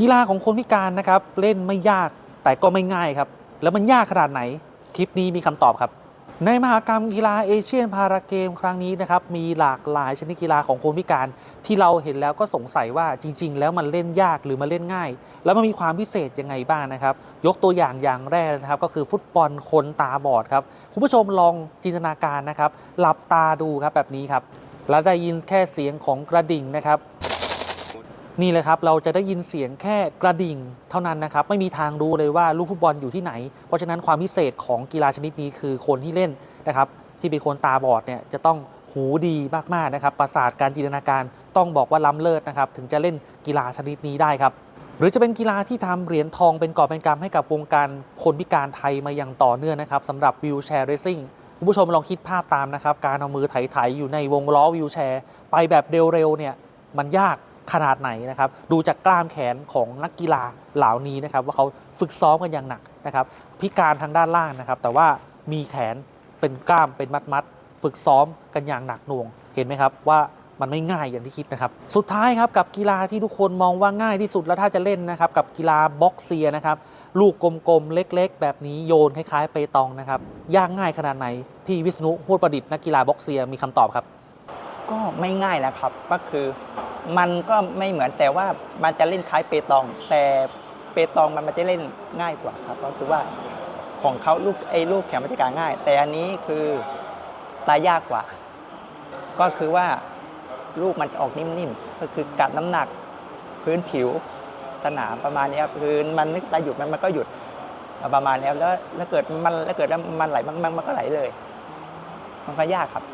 กีฬาของคนพิการนะครับ เล่นไม่ยากแต่ก็ไม่ง่ายครับ แล้วมันยากขนาดไหน คลิปนี้มีคำตอบครับ ในมหากรรมกีฬาเอเชียนพาราเกมครั้งนี้นะครับ มีหลากหลายชนิดกีฬาของคนพิการ ที่เราเห็นแล้วก็สงสัยว่าจริง ๆ แล้วมันเล่นยากหรือมันเล่นง่าย แล้วมันมีความพิเศษยังไงบ้างนะครับ ยกตัวอย่างอย่างแรกนะครับ ก็คือฟุตบอลคนตาบอดครับคุณผู้ชมลองจินตนาการนะครับหลับตาดูครับแบบนี้ครับแล้วได้ยินแค่เสียงของกระดิ่งนะครับ นี่เลยครับเราจะได้ยินเสียงแค่กระดิ่งเท่านั้นนะครับ ไม่มีทางรู้เลยว่าลูกฟุตบอลอยู่ที่ไหน เพราะฉะนั้นความพิเศษของกีฬาชนิดนี้คือคนที่เล่นนะครับ ที่เป็นคนตาบอดเนี่ยจะต้องหูดีมากๆนะครับประสาทการจินตนาการต้องบอกว่าล้ำเลิศนะครับ ถึงจะเล่นกีฬาชนิดนี้ได้ครับ หรือจะเป็นกีฬาที่ทำเหรียญทองเป็นกอบเป็นกำให้กับวงการคนพิการไทยมาอย่างต่อเนื่องนะครับสำหรับวิวแชร์เรซิ่งคุณผู้ชมลองคิดภาพตามนะครับ การเอามือไถๆอยู่ในวงล้อวิวแชร์ ไปแบบเร็วๆเนี่ยมันยาก ขนาดไหนนะครับ ดูจากกล้ามแขนของนักกีฬาเหล่านี้นะครับ ว่าเขาฝึกซ้อมกันอย่างหนักนะครับ พิการทางด้านล่างนะครับ แต่ว่ามีแขนเป็นกล้ามเป็นมัดๆฝึกซ้อมกันอย่างหนักหน่วง เห็นไหมครับว่ามันไม่ง่ายอย่างที่คิดนะครับ สุดท้ายครับกับกีฬาที่ทุกคนมองว่าง่ายที่สุดแล้วถ้าจะเล่นนะครับ กับกีฬาบ็อกเซียนะครับ ลูกกลมๆ เล็กๆ แบบนี้โยนคล้ายๆเปตองนะครับ ยากง่ายขนาดไหน พี่วิษณุพูดประดิษฐ์นักกีฬาบ็อกเซียมีคำตอบครับ ก็ไม่ง่ายนะครับก็คือ มันก็ไม่เหมือนแต่ว่ามันจะเล่นคล้ายเปตอง แต่เปตองมันมันจะเล่นง่ายกว่าครับก็คือว่าของเขาลูกไอ้ลูกแขนมันจะกาง่าย แต่อันนี้คือตายยากกว่า ก็คือว่าลูกมันออกนิ่มๆก็คือกัดน้ำหนักพื้นผิวสนามประมาณนี้ครับคือมันนึกจะหยุดมันมันก็หยุดประมาณนี้ครับแล้วถ้าเกิดมันถ้าเกิดว่ามันไหลมันมันก็ไหลเลย มันก็ยากครับ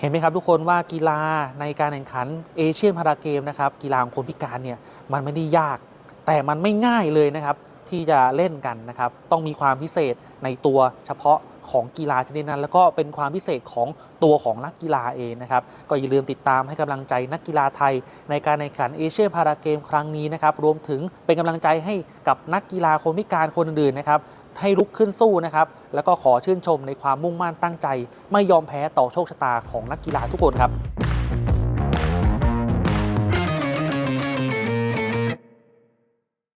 เห็นไหมครับทุกคนว่ากีฬาในการแข่งขันเอเชียนพาราเกมนะครับกีฬาของคนพิการเนี่ยมันไม่ได้ยาก แต่มันไม่ง่ายเลยนะครับที่จะเล่นกันนะครับต้องมีความพิเศษในตัวเฉพาะของกีฬาชนิดนั้น แล้วก็เป็นความพิเศษของตัวของนักกีฬาเองนะครับก็อย่าลืมติดตามให้กำลังใจนักกีฬาไทย ในการแข่งขันเอเชียนพาราเกมครั้งนี้นะครับรวมถึงเป็นกำลังใจให้กับนักกีฬาคนพิการคนอื่นๆนะครับ ให้ลุกขึ้นสู้นะครับ แล้วก็ขอชื่นชมในความมุ่งมั่นตั้งใจ ไม่ยอมแพ้ต่อโชคชะตาของนักกีฬาทุกคนครับ